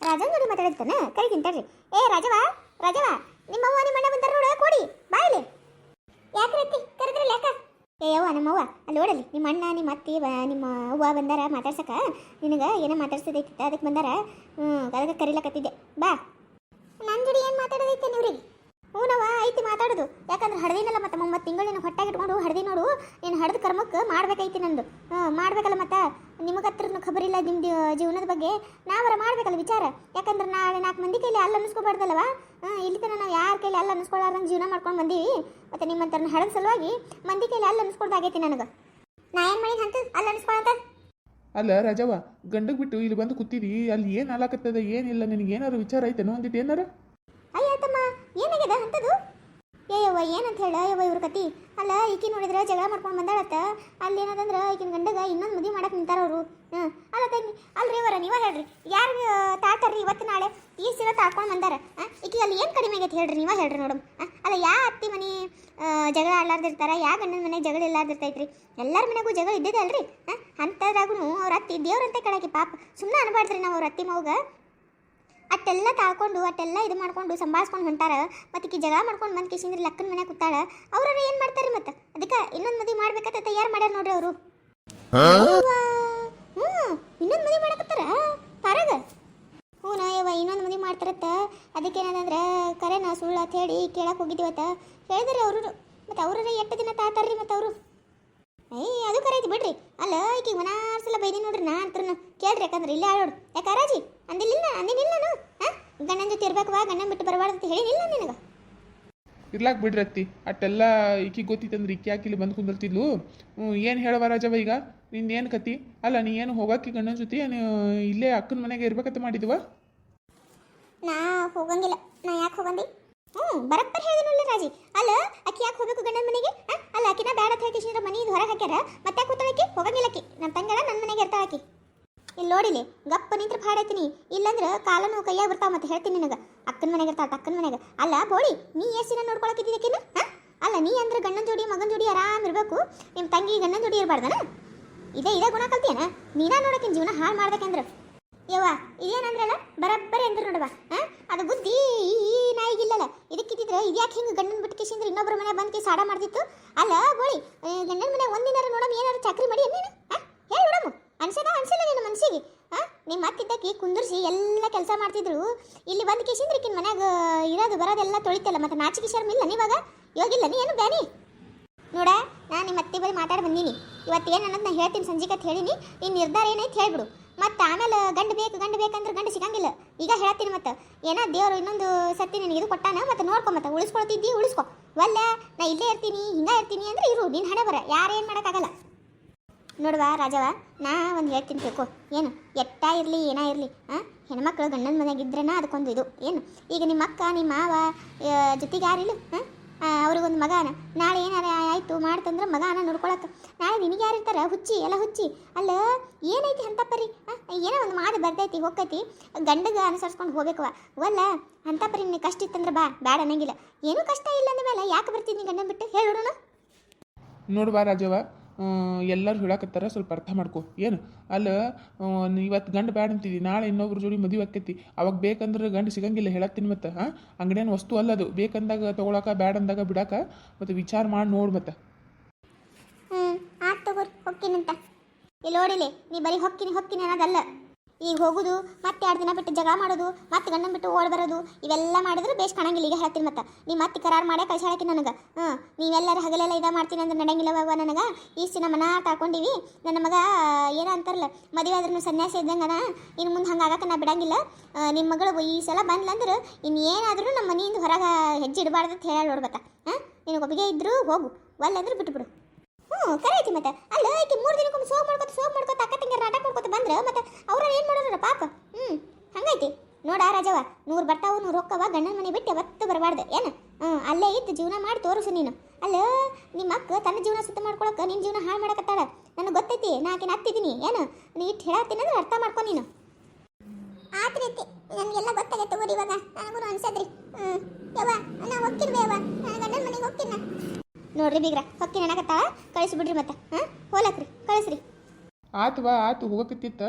ರಾಜನ್ ಜೋಡಿ ಮಾತಾಡಿರ್ತಾನೆ ಕರಿತೀನಿ ತಡ್ರಿ. ಏ ರಾಜವ ರಾಜವ ನಿಮ್ಮ ಅವ್ವ ನಿಮ್ಮ ಅಣ್ಣ ಬಂದಾರ ನೋಡ, ಕೊಡಿ ಬಾಯ್ಲಿ ಯಾಕ್ರಿ ರೀತಿ ಕರೆದ್ರಲ್ಲ ಯಾಕ? ಏ ಯವ್ವ ನಮ್ಮವ್ವ, ಅಲ್ಲಿ ನೋಡಲಿ ನಿಮ್ಮ ಅಣ್ಣ ನಿಮ್ಮ ಅತ್ತಿ ನಿಮ್ಮ ಅವ್ವ ಬಂದಾರ ಮಾತಾಡ್ಸಕ? ನಿನಗೆ ಏನೋ ಮಾತಾಡ್ಸೋದೈತಿತ್ತ ಅದಕ್ಕೆ ಬಂದಾರ? ಹ್ಞೂ ಅದಕ್ಕೆ ಕರಿಲಕತ್ತಿದ್ದೆ. ಬಾ. ನನ್ನ ಜೋಡಿ ಏನು ಮಾತಾಡೋದೈತೆ ನೀವ್ರಿಗೆ ಹ್ಞೂನವ್ವ, ಐತಿ ಮಾತಾಡೋದು. ಯಾಕಂದ್ರೆ ಹಡ್ದಿನಲ್ಲ ಮತ್ತೆ ಮೊಮ್ಮತ್ತು ತಿಂಗಳಿನ ಹೊಟ್ಟೆಗೆ ಹೊಟ್ಟಾಗಿ ಇಟ್ಕೊಂಡು ಹಡ್ದಿ ನೋಡು ನೀನು ಹಡ್ದು ಕರ್ಮಕ್ಕೆ ಮಾಡ್ಬೇಕೈತಿ ನಂದು. ಹಾಂ ಮಾಡ್ಬೇಕಲ್ಲ ಮತ್ತೆ? ನಿಮಗೆ ಹತ್ರನು ಖಬರಿಲ್ಲ ನಿಮ್ಮ ಜೀವನದ ಬಗ್ಗೆ? ನಾವರ ಮಾಡ್ಬೇಕಲ್ಲ ವಿಚಾರ? ಯಾಕಂದ್ರೆ ನಾಳೆ ನಾಲ್ಕು ಮಂದಿ ಕೈಲಿ ಅಲ್ಲಿ ಅನ್ನಿಸ್ಕೊಬಾರ್ದಲ್ವ ಇಲ್ಲಿ ತನಕ ನಾವು ಯಾರ ಕೈಲಿ ಅಲ್ಲಿ ಅನ್ನಿಸ್ಕೊಳ್ಳಾರ್ದಂಗೆ ಜೀವನ ಮಾಡ್ಕೊಂಡು ಬಂದೀವಿ. ಮತ್ತು ನಿಮ್ಮಂತರನ್ನ ಹಡದ ಸಲುವಾಗಿ ಮಂದಿ ಕೈಲಿ ಅಲ್ಲಿ ಅನ್ನಿಸ್ಕೊಳ್ದಾಗೈತಿ ನನಗೆ. ನಾ ಏನು ಮಾಡಿ ಅಂತ ಅಲ್ಲಿ ಅನ್ನಿಸ್ಕೊಳಂತ ಅಲ್ಲ ರಾಜವ್ವ ಗಂಡಗ್ ಬಿಟ್ಟು ಇಲ್ಲಿ ಬಂದು ಕೂತಿದಿ ಅಲ್ಲಿ ಏನು ಆಲಾಕತ್ತದ ಏನಿಲ್ಲ ನಿನಗೆ ಏನಾರು ವಿಚಾರ ಐತೆ ಒಂದಿಟ್ಟು ಏನಾರ? ಅಯ್ಯ ತಮ್ಮ ಏನಾಗ್ಯದ ಅಂತದು ಏಯವ್ವ, ಏನಂತ ಹೇಳ? ಯವ್ವ ಇವ್ರ ಕತಿ. ಅಲ್ಲ ಈಕಿ ನೋಡಿದ್ರೆ ಜಗಳ ಮಾಡ್ಕೊಂಡು ಬಂದಾಳತ್ತ? ಅಲ್ಲಿ ಏನದಂದ್ರೆ ಈಕಿನ ಗಂಡಗ ಇನ್ನೊಂದು ಮದುವೆ ಮಾಡಕ್ಕೆ ನಿಂತಾರ ಅವರು. ಹ್ಞೂ ಅಲ್ಲ ತಂಗಿ ಅಲ್ರಿ ಅವರ ನೀವ ಹೇಳ್ರಿ. ಯಾರು ತಾಳ್ತಾರ್ರಿ ಇವತ್ತು ನಾಳೆ? ಈ ಸೀರೆ ತಾಕೊಂಡು ಬಂದಾರ ಈಕಿ ಅಲ್ಲಿ ಏನು ಕಡಿಮೆ ಆಗೈತೆ ಹೇಳ್ರಿ, ನೀವ ಹೇಳ್ರಿ ನೋಡಮ್. ಅಲ್ಲ, ಯಾ ಅತ್ತಿ ಮನೆ ಜಗಳ ಆಡ್ಲಾರ್ದಿರ್ತಾರ? ಯಾ ಗಂಡನ ಮನೆ ಜಗಳ ಇಲ್ಲಾರ್ದಿರ್ತೈತ್ರಿ? ಎಲ್ಲರ ಮನೆಗೂ ಜಗಳ ಇದ್ದಿದೆ ಅಲ್ರಿ ಅಂಥದ್ರಾಗೂ ಅವ್ರ ಅತ್ತಿ ದೇವ್ರಂತೆ ಕಳಕಿ ಪಾಪ. ಸುಮ್ಮನೆ ಅನ್ಬಾರ್ದ್ರಿ ನಾವು ಅವ್ರ ಅತ್ತಿ ಮೌಗ ಅಟ್ಟೆಲ್ಲ ತಾಳ್ಕೊಂಡು ಅಟ್ಟೆಲ್ಲ ಇದು ಮಾಡ್ಕೊಂಡು ಸಂಭಾಳಿಸ್ಕೊಂಡು ಹೊಂಟಾರ. ಮತ್ತೆ ಈಕಿ ಜಗಳ ಮಾಡ್ಕೊಂಡು ಬಂದು ಕಿಶಿಂದ್ರ ಲಕ್ಕನ ಮನೆ ಕೂತಾಳ. ಅವ್ರವ್ರು ಏನು ಮಾಡ್ತಾರೆ ಮತ್ತೆ? ಅದಕ್ಕೆ ಇನ್ನೊಂದು ಮದುವೆ ಮಾಡ್ಬೇಕಂತ ತಯಾರು ಮಾಡ್ಯಾರ ನೋಡ್ರಿ ಅವರು. ಹ್ಞೂ ಇನ್ನೊಂದು ಮದುವೆ ಮಾಡಕತ್ತಾರ? ಪರಗ ಹ್ಞೂ ಯವ್ವ ಇನ್ನೊಂದು ಮದುವೆ ಮಾಡ್ತಾರತ್ತ. ಅದಕ್ಕೇನದಂದ್ರೆ ಕರೆನ ಸುಳ್ಳು ಅಂತ ಹೇಳಿ ಕೇಳಕ್ಕೆ ಹೋಗಿದ್ದೀವತ್ತ ಹೇಳಿದ್ರೆ ಅವರು ಮತ್ತೆ ಅವ್ರ ಎಷ್ಟು ದಿನ ತಾತಾರ್ರಿ ಮತ್ತೆ ಅವರು? ಏಯ್ ಅದು ಕರೈತಿ ಬಿಡ್ರಿ. ಅಲ್ಲ ಈಕಿಗೆ ಮನಾರ್ಸಲ ಬೈದಿ ನೋಡ್ರಿ ನಾ ಅಂತ್ರನು. ಕೇಳ್ರಿ ಯಾಕಂದ್ರೆ ಇಲ್ಲೇ ಆಡೋಡು ಯಾಕೆ ರಾಜಿ ಅಂದಿಲ್ಲ ಅಂದಿನಿಲ್ಲ ನಾನು? ಹಾ ಗಂಡನ ಜೊತೆ ಇರ್ಬೇಕವಾ ಗಂಡನ ಬಿಟ್ಟು ಬರಬಾರ್ದು ಅಂತ ಹೇಳಿನಿಲ್ಲ ನಿನಗೆ? ಇರ್ಲಾಕ್ ಬಿಡ್ರಿ ಅತ್ತಿ. ಅಟ್ಟೆಲ್ಲ ಈಕಿ ಗೊತ್ತಿತ್ತಂದ್ರೆ ಈಕಿ ಯಾಕೆ ಇಲ್ಲಿ ಬಂದು ಕುಂದಿರ್ತಿದ್ಲು? ಏನು ಹೇಳುವ ರಾಜವ ಈಗ? ನಿಂದು ಏನು ಕತಿ? ಅಲ್ಲ ನೀ ಏನು ಹೋಗಾಕಿ ಗಂಡನ ಜೊತೆ ಏನು ಇಲ್ಲೇ ಅಕ್ಕನ ಮನೆಗೆ ಇರ್ಬೇಕಂತ ಮಾಡಿದ್ವ? ನಾ ಹೋಗಂಗಿಲ್ಲ ನಾ ಯಾಕೆ ಹೋಗಂದಿ ಹ್ಞೂ ಬರಪ್ಪರ್ ಹೇಳಿದ್ನಲ್ಲ ರಾಜಿ ಅಲ್ಲ ಆಕಿ ಯಾಕೆ ಹೋಗ್ಬೇಕು ಗಂಡನ ಮನೆಗೆ ಆ? ಅಲ್ಲ ಆಕಿನ ಬೇಡ ಅಂತ ಹೇಳಿ ಮನೆ ಹೊರಗೆ ಹಾಕ್ಯಾರ ಮತ್ತೆ ಯಾಕೆ ಕೂತಾಳಕಿ ಹೋಗಂಗಿಲ್ಲ ಆಕಿ ನಮ್ಮ ತಂಗಳ ನನ್ನ ಮನೆಗೆ ಇರ್ತಾಳ ಆಕಿ ಇಲ್ಲಿ ನೋಡಿಲಿ ಗಪ್ಪ ನಿಂತ್ರ ಹಾಡೈತೀನಿ ಇಲ್ಲಂದ್ರೆ ಕಾಲನು ಕೈಯಾಗ ಬರ್ತಾವ ಮತ್ತೆ ಹೇಳ್ತೀನಿ ನಿನಗೆ ಅಕ್ಕನ ಮನೆಗೆ ಇರ್ತಾಳ ಅಕ್ಕನ ಮನೆಗೆ ಅಲ್ಲ ಬೋಳಿ ನೀ ಎಷ್ಟು ದಿನ ಹಾ? ಅಲ್ಲ, ನೀ ಅಂದ್ರೆ ಗಂಡನ ಜೋಡಿ, ಮಗನ ಜೋಡಿ ಆರಾಮ್ ಇರಬೇಕು. ನಿಮ್ಮ ತಂಗಿ ಗಂಡನ ಜೋಡಿ ಇರಬಾರ್ದನ? ಇದೇ ಇದೇ ಗುಣ ಕಲ್ತಿಯನ? ನೀನ ನೋಡಕ್ಕಿನ ಜೀವನ ಹಾಳು ಮಾಡ್ಬೇಕಂದ್ರೆ ಯವ್ವ, ಇದೇನಂದ್ರಲ್ಲ? ಬರಬ್ಬರಿ ಅಂದ್ರೆ ನೋಡವ? ಅದು ಬುದ್ಧಿ ಈ ನಾಯಿಗಿಲ್ಲಲ್ಲ? ಇದಕ್ಕಿದ್ರೆ ಇದ್ಯಾಕೆ ಹಿಂಗೆ ಗಂಡನ ಬಿಟ್ಟು ಕಿಸಿಂದ್ರೆ ಇನ್ನೊಬ್ಬರ ಮನೆ ಬಂದು ಕಿ ಆಡ ಮಾಡ್ತಿತ್ತು? ಅಲ್ಲ, ಗೋಳಿ ಗಂಡನ ಮನೆ ಒಂದಿನಾರ ನೋಡಮ್ ಏನಾರು ಚಕ್ರಿ ಮಾಡಿ ನೀನು ಹೇಳಿ ನೋಡಮ್ಮ. ಅನ್ಸದ ಅನ್ಸಿಲ್ಲ ನಿನ್ನ ಮನ್ಸಿಗೆ. ಆ ನಿಮ್ಮ ಅತ್ತಿದ್ದಕ್ಕೆ ಕುಂದರ್ಸಿ ಎಲ್ಲ ಕೆಲಸ ಮಾಡ್ತಿದ್ರು. ಇಲ್ಲಿ ಬಂದು ಕಿಸಿಂದ್ರೆ ಈಕಿನ ಮನ್ಯಾಗ ಇರೋದು ಬರೋದೆಲ್ಲ ತೊಳಿತಲ್ಲ, ಮತ್ತೆ ನಾಚಿಕೆ ಶರ್ಮ ಇಲ್ಲ ನೀವಾಗ ಯೋಗಿಲ್ಲ, ನೀ ಏನು ಬ್ಯಾನಿ? ನೋಡ, ನಾನು ನಿಮ್ಮ ಅತ್ತಿ ಬಳಿ ಮಾತಾಡಿ ಬಂದೀನಿ. ಇವತ್ತು ಏನು ಅನ್ನೋದು ನಾ ಹೇಳ್ತೀನಿ ಸಂಜಿಕತ್ ಹೇಳಿನಿ. ನಿನ್ನ ನಿರ್ಧಾರ ಏನೈತೆ ಹೇಳ್ಬಿಡು. ಮತ್ತೆ ಆಮೇಲೆ ಗಂಡು ಬೇಕು, ಗಂಡು ಬೇಕಂದ್ರೆ ಗಂಡು ಸಿಗಂಗಿಲ್ಲ. ಈಗ ಹೇಳ್ತೀನಿ ಮತ್ತೆ. ಏನೋ ದೇವರು ಇನ್ನೊಂದು ಸತಿ ನಿನಗೆ ಇದು ಕೊಟ್ಟಾನ, ಮತ್ತೆ ನೋಡ್ಕೊ ಮತ್ತೆ. ಉಳಿಸ್ಕೊಳ್ತಿದ್ದಿ, ಉಳಿಸ್ಕೊ. ವಲ್ಲ, ನಾ ಇಲ್ಲೇ ಇರ್ತೀನಿ, ಹಿಂಗೆ ಇರ್ತೀನಿ ಅಂದ್ರೆ ಇರು ನಿನ್ನ ಹಣೆ ಬರ. ಯಾರೇನು ಮಾಡೋಕ್ಕಾಗಲ್ಲ. ನೋಡುವ ರಾಜವ ನಾ ಒಂದು ಹೇಳ್ತೀನಿ ಬೇಕು ಏನು, ಎಟ್ಟ ಇರಲಿ, ಏನ ಇರಲಿ ಹಾಂ ಹೆಣ್ಮಕ್ಳು ಗಂಡನ ಮನೆಗಿದ್ರೇನ ಅದಕ್ಕೊಂದು ಇದು. ಏನು? ಈಗ ನಿಮ್ಮ ಅಕ್ಕ, ನಿಮ್ಮ ಮಾವ ಜೊತೆಗೆ ಯಾರಿಲ್ಲ ಹಾಂ ಅವ್ರಿಗೊಂದು ಮಗನ. ನಾಳೆ ಏನಾರ ಆಯಿತು, ಮಾಡ್ತಂದ್ರೆ ಮಗನ ನೋಡ್ಕೊಳಕ್ಕೆ ನಾಳೆ ನಿನಗೆ ಯಾರು ಇರ್ತಾರೆ? ಹುಚ್ಚಿ, ಎಲ್ಲ ಹುಚ್ಚಿ. ಅಲ್ಲ, ಏನೈತಿ ಅಂತಪ್ಪರಿ ಏನೋ ಒಂದು ಮಾಡಿ ಬರ್ತೈತಿ ಹೋಗ್ತೈತಿ. ಗಂಡಗೆ ಅನುಸರಿಸ್ಕೊಂಡು ಹೋಗ್ಬೇಕವ ವಲ್ಲ ಅಂತಪ್ಪರಿ ನಿನಗೆ ಕಷ್ಟ ಇತ್ತಂದ್ರೆ ಬಾ ಬೇಡ ಅನ್ನಂಗಿಲ್ಲ. ಏನೂ ಕಷ್ಟ ಇಲ್ಲ ಅಂದ ಮೇಲೆ ಯಾಕೆ ಬರ್ತೀನಿ ಗಂಡನ ಬಿಟ್ಟು? ಹೇಳೋಣ ನೋಡ್ಬಾ ರಾಜವ ಎಲ್ಲರೂ ಹೇಳಕತ್ತಾರ, ಸ್ವಲ್ಪ ಅರ್ಥ ಮಾಡ್ಕೊ. ಏನು? ಅಲ್ಲ ಇವತ್ತು ಗಂಡು ಬ್ಯಾಡ ಅಂತಿದ್ದಿ ನಾಳೆ ಇನ್ನೊಬ್ರು ಜೋಡಿ ಮದುವೆ ಆಕೈತಿ ಅವಾಗ ಬೇಕಂದ್ರೆ ಗಂಡು ಸಿಗಂಗಿಲ್ಲ, ಹೇಳತ್ತೀನಿ ಮತ್ತೆ, ಹಾಂ? ಅಂಗಡಿಯನ್ ವಸ್ತು ಅಲ್ಲ ಅದು. ಬೇಕಂದಾಗ ತೊಗೊಳಕ, ಬ್ಯಾಡ ಅಂದಾಗ ಬಿಡಾಕ, ಮತ್ತು ವಿಚಾರ ಮಾಡಿ ನೋಡು ಮತ್ತೆ. ಹ್ಞೂ ಆಯ್ತು ತಗೋರಿ ಹೊಕ್ಕಿನಂತ ಇಲ್ಲಿ ನೋಡಿಲಿ ನೀ ಬರೀ ಹೊಕ್ಕಿನಿ ಹೊಕ್ಕಿನಿ ಅನ್ನೋದಲ್ಲ. ಈಗ ಹೋಗುದು, ಮತ್ತೆ ಎರಡು ದಿನ ಬಿಟ್ಟು ಜಗಳ ಮಾಡೋದು, ಮತ್ತೆ ಗಂಡನ ಬಿಟ್ಟು ಓಡ್ ಬರೋದು, ಇವೆಲ್ಲ ಮಾಡಿದ್ರೆ ಬೇಸ್ ಕಾಣಂಗಿಲ್ಲ. ಈಗ ಹೇಳ್ತೀನಿ ಮತ್ತೆ ನೀ ಮತ್ತೆ ಕರಾರ್ ಮಾಡೇ ಕಳ್ಸಾಳಕಿ ನನಗೆ. ಹ್ಞೂ, ನೀವೆಲ್ಲರೂ ಹಗಲೆಲ್ಲ ಇದ ಮಾಡ್ತೀನಿ ಅಂದ್ರೆ ನಡೆಯಂಗಿಲ್ಲವ ನನಗೆ? ಈ ದಿನ ಮನ ತಾಕೊಂಡಿವಿ ನನ್ನ ಮಗ, ಏನೋ ಅಂತಾರಲ್ಲ, ಮದುವೆ ಆದ್ರೂ ಸನ್ಯಾಸಿ ಇದ್ದಂಗನ, ಇನ್ನು ಮುಂದೆ ಹಂಗೆ ಆಗಕ್ಕೆ ನಾ ಬಿಡಂಗಿಲ್ಲ. ನಿಮ್ಮ ಮಗಳು ಈ ಸಲ ಬಂದ್ಲಂದ್ರೆ ಇನ್ನು ಏನಾದರೂ ನಮ್ಮ ಮನೆಯಿಂದ ಹೊರಗೆ ಹೆಜ್ಜೆ ಇಡಬಾರ್ದು ಅಂತ ಹೇಳಿ ನೋಡ್ಬೇಕ ಹಾಂ ನಿನಗೆ ಒಪ್ಪಿಗೆ ಇದ್ರು ಹೋಗು ಒಲ್ಲಂದ್ರೆ ಬಿಟ್ಬಿಡು. ಹ್ಞೂ ಕರೆ ಮತ್ತೆ. ಅಲ್ಲ ಈಕೆ ಮೂರು ದಿನಕ್ಕೊಮ್ಮೆ ಸೋಗ್ ಮಾಡ್ಕೊತ ಸೋಗ್ ಮಾಡ್ಕೊತ, ಅಕ್ಕ ತಂಗಿ ನಾಟಕ ಮಾಡ್ಕೊತ ಬಂದ್ರೆ ಮತ್ತೆ ಅವ್ರ ಏನು ಮಾಡೋರ ಪಾಪ. ಹ್ಞೂ ಹಂಗೈತಿ ನೋಡ ರಾಜವ ನೂರು ಬರ್ತಾವು, ನೂರು ಹೋಕ್ಕವ, ಗಂಡನ ಮನೆ ಬಿಟ್ಟು ಯಾವತ್ತು ಬರಬಾರ್ದು. ಏನು? ಹ್ಞೂ ಅಲ್ಲೇ ಇದ್ದು ಜೀವನ ಮಾಡಿ ತೋರಿಸು ನೀನು. ಅಲ್ಲ ನಿಮ್ಮ ಅಕ್ಕ ತನ್ನ ಜೀವನ ಸುತ್ತ ಮಾಡ್ಕೊಳಕ್ಕೆ ನಿನ್ನ ಜೀವನ ಹಾಳು ಮಾಡಕತ್ತಾಳ. ನನಗೆ ಗೊತ್ತೈತಿ, ನಾ ಆಕಿನ ಹತ್ತಿದ್ದೀನಿ ಏನು? ನೀ ಇಟ್ಟು ಹೇಳತ್ತೀನಿ ಅಂದ್ರೆ ಅರ್ಥ ಮಾಡ್ಕೊ ನೀನು. ಆತ ರೀತಿ ನನಗೆಲ್ಲ ಗೊತ್ತಾಗತ್ತೆ ತಗೋರಿ ಇವಾಗ. ನನಗೂ ಅನ್ಸದ್ರಿ. ಹ್ಞೂ ಯವ್ವ. ನೋಡ್ರಿ ಬೀಗ್ರ ಹೊಕ್ಕಿ ನೆನಕತ್ತಾಳ ಕಳಿಸ್ಬಿಡ್ರಿ ಮತ್ತೆ ಹಾಂ? ಹೋಲಕ್ರಿ ಕಳಿಸ್ರಿ. ಆತ್ವಾ ಆತು ಹೋಗಕತ್ತಿತ್ತ.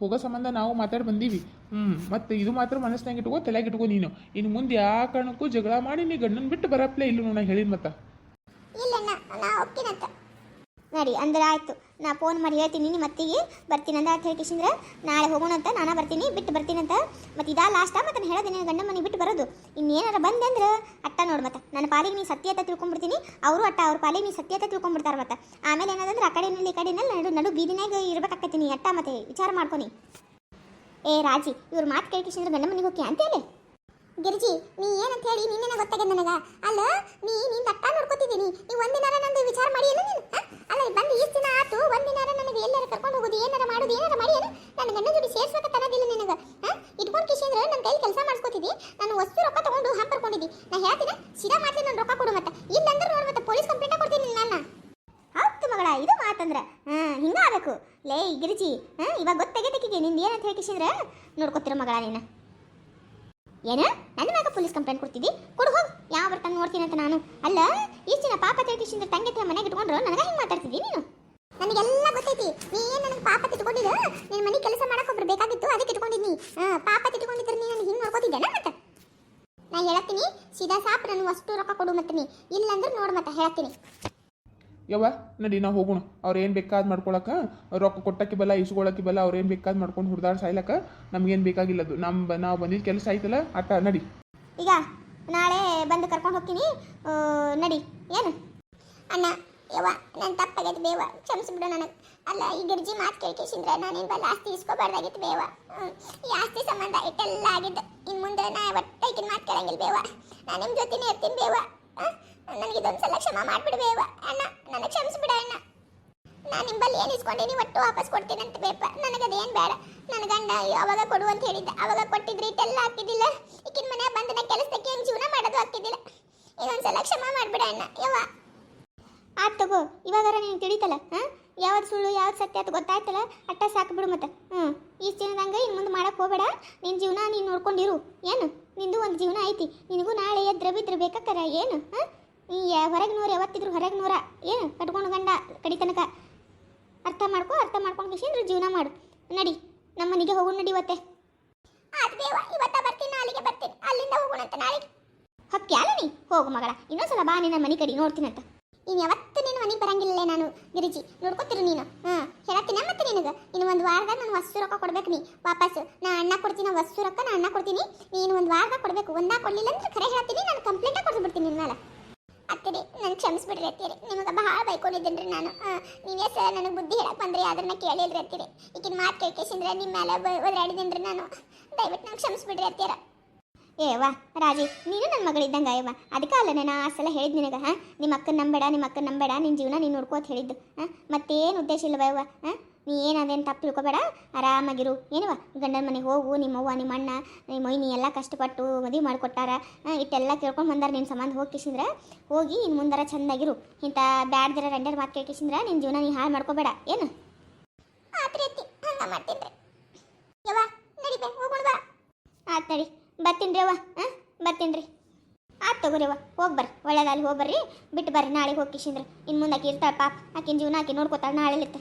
ಹೋಗೋ ಸಂಬಂಧ ನಾವು ಮಾತಾಡಿ ಬಂದೀವಿ. ಹ್ಞೂ ಮತ್ತು ಇದು ಮಾತ್ರ ಮನಸ್ಸಿನಾಗ ಇಟ್ಕೋ ತಲೆಗೆ ಇಟ್ಕೋ ನೀನು. ಇನ್ನು ಮುಂದೆ ಯಾವ ಕಾರಣಕ್ಕೂ ಜಗಳ ಮಾಡಿ ನೀ ಗಂಡನ ಬಿಟ್ಟು ಬರಪ್ಲೇ ಇಲ್ಲ ನೋಡ ಹೇಳಿದ ಮತ್ತೆ. ಇಲ್ಲ ನಾ ಹೋಗ್ತೀನಂತ ನಡಿ ಅಂದ್ರೆ ಆಯ್ತು. ನಾ ಫೋನ್ ಮಾಡಿ ಹೇಳ್ತೀನಿ, ನಿಮ್ಮ ಅತ್ತಿಗೆ ಬರ್ತೀನಿ ಅಂತ ಹೇಳಿ ಕಿಶಿಂದ್ರ. ನಾಳೆ ಹೋಗೋಣ ಅಂತ ನಾನು ಬರ್ತೀನಿ, ಬಿಟ್ಟು ಬರ್ತೀನಿ ಅಂತ. ಮತ್ತು ಇದಾ ಲಾಸ್ಟಾ ಮತ್ತೆ ನಾನು ಹೇಳೋದು ಗಂಡ ಮನೆಗೆ ಬಿಟ್ಟು ಬರೋದು. ಇನ್ನೇನಾರ ಬಂದೆ ಅಂದ್ರೆ ಅಟ್ಟ ನೋಡು ಮತ್ತೆ. ನನ್ನ ಪಾಲಿಗೆ ನೀ ಅಂತ ತಿಳ್ಕೊಂಡ್ಬಿಡ್ತೀನಿ, ಅವರು ಅಟ್ಟ ಅವ್ರ ಪಾಲಿಗೆ ನೀ ಸತ್ಯತೆ ತಿಳ್ಕೊಂಡ್ಬಿಡ್ತಾರೆ ಮತ್ತೆ. ಆಮೇಲೆ ಏನಾದ್ರೆ ಆ ಕಡೆನಲ್ಲಿ ಈ ನಡು ನಡು ಬೀದಿನಾಗ ಇರ್ಬೇಕಾಕತ್ತೀನಿ ಅಟ್ಟ ಮತ್ತೆ ವಿಚಾರ ಮಾಡ್ಕೊನಿ ಏ ರಾಜಿ, ಇವ್ರ ಮಾತು ಕೇಳಿ ಕಿಶಿಂದ್ರ ಗಂಡ ಮನೆಗೆ ಹೋಗಿ ಅಂತ ಹೇಳಿ. ಗಿರ್ಜಿ, ನೀ ಏನಂತ ಹೇಳಿ ನಿನ್ನೆನ ಗೊತ್ತಾಗ್ಯದ ನನಗ? ಅಲ್ಲ, ನೀ ನೀನ್ ದಟ್ಟ ನೋಡ್ಕೊತಿದ್ದೀನಿ ನೀ ಒಂದಿನಾರ ನಂದು ವಿಚಾರ ಮಾಡಿ ಏನು ನೀನು ಅಲ್ಲ ಬಂದು ಈ ದಿನ ಆತು, ಒಂದಿನಾರ ನನಗೆ ಎಲ್ಲಾರ ಕರ್ಕೊಂಡು ಹೋಗೋದು, ಏನಾರ ಮಾಡೋದು, ಏನಾರ ಮಾಡಿ ಏನು? ನನ್ನ ಗಂಡ ಜೋಡಿ ಸೇರ್ಸೋಕ ತನದಿಲ್ಲ ನಿನಗ ಇಟ್ಕೊಂಡು ಕಿಶಿ ಅಂದ್ರೆ ನನ್ನ ಕೈಲಿ ಕೆಲಸ ಮಾಡಿಸ್ಕೊತಿದ್ದಿ ನಾನು ವಸ್ತು ರೊಕ್ಕ ತಗೊಂಡು ಹಂಪರ್ಕೊಂಡಿದ್ದಿ ನಾ ಹೇಳ್ತೀನಿ, ಸಿದಾ ಮಾಡ್ತೀನಿ, ನಾನು ರೊಕ್ಕ ಕೊಡು ಮತ್ತೆ. ಇಲ್ಲಂದ್ರೆ ನೋಡು ಮತ್ತೆ, ಪೊಲೀಸ್ ಕಂಪ್ಲೇಂಟ್ ಕೊಡ್ತೀನಿ ನಾನು ಹೌದು ಮಗಳ, ಇದು ಮಾತಂದ್ರೆ. ಹಾಂ ಹಿಂಗೆ ಆಗಬೇಕು ಲೇ, ಗಿರಿಜಿ, ಹಾಂ, ಇವಾಗ ಗೊತ್ತಾಗೈತಕ್ಕಿಗೆ ನಿಂದು ಏನಂತ ಹೇಳಿ ಕಿಶಿ ಅಂದ್ರೆ? ನೋಡ್ಕೊತಿರೋ ಮಗಳ ನೀನು. ಏನ? ನನ್ನ ಮ್ಯಾಗ ಪೊಲೀಸ್ ಕಂಪ್ಲೇಂಟ್ ಕೊಡ್ತಿದ್ದಿ? ಕೊಡು ಹೋಗ್. ಯಾವ ಬರ್ತಾನೆ ನೋಡ್ತೀನಿ ಅಂತ ನಾನು. ಅಲ್ಲ ಇಷ್ಟು ಪಾಪ ತಿಳ್ಕಿಸಿಂದ ತಂಗಿ ಹತ್ರ ಮನೆಗೆ ಇಟ್ಕೊಂಡ್ರು, ನನಗೆ ಹೆಂಗ್ ಮಾತಾಡ್ತಿದ್ದಿ ನೀನು? ನನಗೆಲ್ಲ ಗೊತ್ತೈತಿ. ನೀ ಏನು ನನಗೆ ಪಾಪ ತಿಟ್ಕೊಂಡಿದ್ದು ನಿನ್ನ ಮನೆ ಕೆಲಸ ಮಾಡಕ್ಕೆ ಒಬ್ರು ಬೇಕಾಗಿತ್ತು, ಅದಕ್ಕೆ ಇಟ್ಕೊಂಡಿದ್ನಿ. ಪಾಪ ತಿಟ್ಕೊಂಡಿದ್ರೆ ನೀ ನನಗೆ ಹಿಂಗೆ ನೋಡ್ಕೋತಿದ್ದೇನ ಮತ್ತೆ? ನಾ ಹೇಳ್ತೀನಿ ಸೀದಾ ಸಾಪ್ ನನಗೆ ಅಷ್ಟು ರೊಕ್ಕ ಕೊಡು ಮತ್ತೆ ನೀ. ಇಲ್ಲಂದ್ರೆ ನೋಡು ಮತ್ತೆ ಹೇಳ್ತೀನಿ ಯವ್ವ, ನಡಿ ನಾವು ಹೋಗೋಣ. ಅವ್ರು ಏನು ಬೇಕಾದ್ ಮಾಡ್ಕೊಳಕ್ಕೆ ರೊಕ್ಕ ಕೊಟ್ಟಕ್ಕೆ ಬಲ್ಲ ಇಸ್ಕೊಳಕ್ಕೆ ಬಲ್ಲ ಅವ್ರು ಏನು ಬೇಕಾದ್ ಮಾಡ್ಕೊಂಡು ಹುಡ್ದಾಡ್ ಸಾಯ್ಲಕ್ಕ ನಮ್ಗೇನು ಬೇಕಾಗಿಲ್ಲದು ನಮ್ಮ ನಾವು ಬಂದಿದ್ದ ಕೆಲಸ ಆಯ್ತಲ್ಲ, ಆಟ ನಡಿ. ಈಗ ನಾಳೆ ಬಂದು ಕರ್ಕೊಂಡು ಹೋಗ್ತೀನಿ. ನಡಿ. ಏನು? ಅಣ್ಣ, ಯವ್ವ ನನ್ನ ತಪ್ಪಾಗೈತೆ ಬೇವ. ಕ್ಷಮಿಸ್ಬಿಡು ನನಗೆ. ಅಲ್ಲ, ಈ ಗಿರ್ಜಿ ಮಾತು ಕೇಳ್ಕೇಸಿಂದ್ರೆ ನಾನೇನು ಬಲ್ಲ ಆಸ್ತಿ ಇಸ್ಕೋಬಾರ್ದಾಗಿತ್ತು ಬೇವ. ಈ ಆಸ್ತಿ ಸಂಬಂಧ ಇಟ್ಟೆಲ್ಲ ಆಗಿದ್ದು. ಇನ್ನು ಮುಂದೆ ನಾ ಒಟ್ಟೈಕಿನ ಮಾತು ಕೇಳಂಗಿಲ್ಲ ಬೇವ. ನಾನು ನಿಮ್ಮ ಜೊತೆನೇ ಇರ್ತೀನಿ ಬೇವ. ನನಗೆ ಇದೊಂದು ಸಲ ಕ್ಷಮ ಮಾಡಿಬಿಡು ಬೇವ ಅಣ್ಣ ನನಗೆ ಕ್ಷಮಿಸ್ಬಿಡ ಅಣ್ಣ. ನಾನು ನಿಂಬಲ್ಲಿ ಏನು ಇಸ್ಕೊಂಡೀನಿ ಒಟ್ಟು ವಾಪಸ್ ಕೊಡ್ತೀನಿ ಅಂತ ಬೇಪ ನನಗದೇನು ಬೇಡ. ನನ್ನ ಗಂಡ ಯಾವಾಗ ಕೊಡು ಅಂತ ಹೇಳಿದ್ದೆ. ಅವಾಗ ಕೊಟ್ಟಿದ್ರೆ ಇಟ್ಟೆಲ್ಲ ಹಾಕಿದ್ದಿಲ್ಲ. ಈಕಿನ ಮನೆ ಬಂದನ ನಾ ಕೆಲಸಕ್ಕೆ ಏನು ಜೀವನ ಮಾಡೋದು ಆಗ್ತಿದ್ದಿಲ್ಲ ಇದೊಂದ್ಸಲ ಕ್ಷಮ ಮಾಡ್ಬಿಡ ಅಣ್ಣ. ಯವ್ವ. ಆತ್ ತಗೋ. ಇವಾಗಾರ ನೀನು ತಿಳಿತಲ್ಲ, ಹಾಂ? ಯಾವ್ದು ಸುಳ್ಳು, ಯಾವ್ದು ಸತ್ಯ ಅಂತ ಗೊತ್ತಾಯ್ತಲ್ಲ? ಅಟ್ಟ ಸಾಕು ಬಿಡು ಮತ್ತೆ. ಹ್ಞೂ ಈ ಜೀವನದಂಗೆ ಇನ್ನು ಮುಂದೆ ಮಾಡಕ್ಕೆ ಹೋಗಬೇಡ. ನಿನ್ನ ಜೀವನ ನೀನು ನೋಡ್ಕೊಂಡಿರು. ಏನು? ನಿಂದು ಒಂದು ಜೀವನ ಐತಿ. ನಿನಗೂ ನಾಳೆ ಎದ್ರ ಬಿದ್ರ ಬೇಕಾಕರ ಏನು? ಹಾಂ? ಈ ಹೊರಗೆ ನೂರು ಯಾವತ್ತಿದ್ರು ಹೊರಗೆ ನೂರ ಏನು ಕಟ್ಕೊಂಡು ಗಂಡ ಕಡಿತನಕ. ಅರ್ಥ ಮಾಡ್ಕೊ, ಅರ್ಥ ಮಾಡ್ಕೊಂಡು ಕಿಶೇಂದ್ರ ಜೀವನ ಮಾಡು. ನಡಿ ನಮ್ಮ ಮನೆಗೆ ಹೋಗೋಣ ನಡಿ ಇವತ್ತೆ. ಇವತ್ತ ಬರ್ತೀನಿ ಅಲ್ಲಿಗೆ ಬರ್ತೀನಿ. ಅಲ್ಲಿಂದ ಹೋಗೋಣ ಅಂತ ನಾಳೆ ಹಕ್ಕ್ಯಾಲ ನೀ? ಹೋಗು ಮಗಳ, ಇನ್ನೊಂದ್ಸಲ ಬಾ, ನಿನ್ನ ಮನೆ ಕಡೆ ನೋಡ್ತೀನಂತ. ಇನ್ನು ಯಾವತ್ತು ನೀನು ಮನೆಗೆ ಬರಂಗಿಲ್ಲ ನಾನು, ಗಿರಿಜಿ. ನೋಡ್ಕೊತಿರು ನೀನು? ಹಾಂ, ಹೇಳತ್ತೀನಿ ಮತ್ತೆ ನಿನಗೆ. ಇನ್ನು ಒಂದು ವಾರದಾಗ ನಾನು ವಸ್ತು ರೊಕ್ಕ ಕೊಡ್ಬೇಕು ನೀ. ವಾಪಸ್, ನಾ ಅಣ್ಣ ಕೊಡ್ತೀನಿ ವಸ್ತು ರೊಕ್ಕ ನಾ ಅಣ್ಣ ಕೊಡ್ತೀನಿ. ನೀನು ಒಂದು ವಾರದಾಗ ಕೊಡಬೇಕು. ಒಂದಾ ಕೊಡ್ಲಿಲ್ಲ ಅಂದ್ರೆ ಕರೆ ಹೇಳ್ತೀನಿ, ನಾನು ಕಂಪ್ಲೇಂಟ ಕೊಡ್ಸ್ಬಿಡ್ತೀನಿ ನಿನ್ನ ಮೇಲೆ ಅತ್ತಿರಿ ನನ್ ಕ್ಷಮಿಸ್ಬಿಡ್ರಿ ಅತ್ತಿರಿ ನಿಮಗೆ ಬಹಳ ಬೈಕೊಂಡಿದ್ದೇನ್ರಿ ನಾನು. ನೀವೇ ಸರ್ ನನಗೆ ಬುದ್ಧಿ ಹೇಳಕ್ ಬಂದ್ರಿ ಅದನ್ನ ಕೇಳಿಲ್ರಿ ಅತ್ತಿರಿ ಈಗಿನ ಮಾತು ಕೇಳ್ಕೇಸಿಂದ್ರೆ ನಿಮ್ಮ ಮೇಲೆ ಒದರಾಡಿದೇನ್ರಿ ನಾನು. ದಯವಿಟ್ಟು ನಂಗೆ ಕ್ಷಮಿಸ್ಬಿಡ್ರಿ ಅತ್ತಿರ ಏವ ರಾಜಿ, ನೀನು ನನ್ನ ಮಗಳಿದ್ದಂಗೆ ಅಯ್ಯವ ಅದಕ್ಕೆ ಅಲ್ಲ ನಾನು ಆ ಸಲ ಹೇಳಿದ್ ನಿನಗೆ, ಹಾಂ? ನಿಮ್ಮ ಅಕ್ಕನ ನಂಬೇಡ ನಿಮ್ಮ ಅಕ್ಕನ ನಂಬೇಡ ನಿನ್ನ ಜೀವನ ನೀನು ನೋಡ್ಕೋತ ಹೇಳಿದ್ದು, ಹಾಂ? ಮತ್ತೇನು ಉದ್ದೇಶ ಇಲ್ಲವ ಹಾಂ? ನೀ ಏನದೇನು ತಪ್ಪು ತಿಳ್ಕೊಬೇಡ ಆರಾಮಾಗಿರು. ಏನವ? ಗಂಡನ ಮನೆಗೆ ಹೋಗು ನಿಮ್ಮವ್ವ ನಿಮ್ಮ ಅಣ್ಣ ನಿಮ್ಮ ಮೊಯ್ನಿ ಎಲ್ಲ ಕಷ್ಟಪಟ್ಟು ಮದುವೆ ಮಾಡಿಕೊಟ್ಟಾರ. ಇಟ್ಟೆಲ್ಲ ಕೇಳ್ಕೊಂಡು ಬಂದಾರ ನಿನ್ನ ಸಂಬಂಧ ಹೋಗಿ ಕಿಸಿಂದ್ರ ಹೋಗಿ ಇನ್ನು ಮುಂದಾರ ಚೆಂದಾಗಿರು. ಇಂಥ ಬ್ಯಾಡ್ದಿರ ಗಂಡರ ಮಾತು ಕೇಳ್ಕಿಸಿಂದ್ರ ನಿನ್ನ ಜೀವನ ನೀ ಹಾಳು ಮಾಡ್ಕೋಬೇಡ. ಏನು? ಆತರಿ ನಡಿ ಬರ್ತೀನಿ ರೀ ಅವ್ವ ಹಾಂ ಬರ್ತೀನಿ ರೀ ಆತು ತಗೋರಿ ಅವ್ವ ಹೋಗಿ ಬರ್ರಿ. ಒಳ್ಳೇದಲ್ಲಿ ಹೋಗಿ ಬರ್ರಿ ಬಿಟ್ಟು ಬರ್ರಿ ನಾಳೆಗೆ ಹೋಗಿ ಕಿಶಿಂದ್ರೆ. ಇನ್ನು ಮುಂದೆ ಆಕಿ ಇರ್ತಾಳೆ ಪಾಪ ಆಕಿನ ಜೀವನ ಆಕಿ ನೋಡ್ಕೊತಾಳೆ ನಾಳೆ ಇರುತ್ತೆ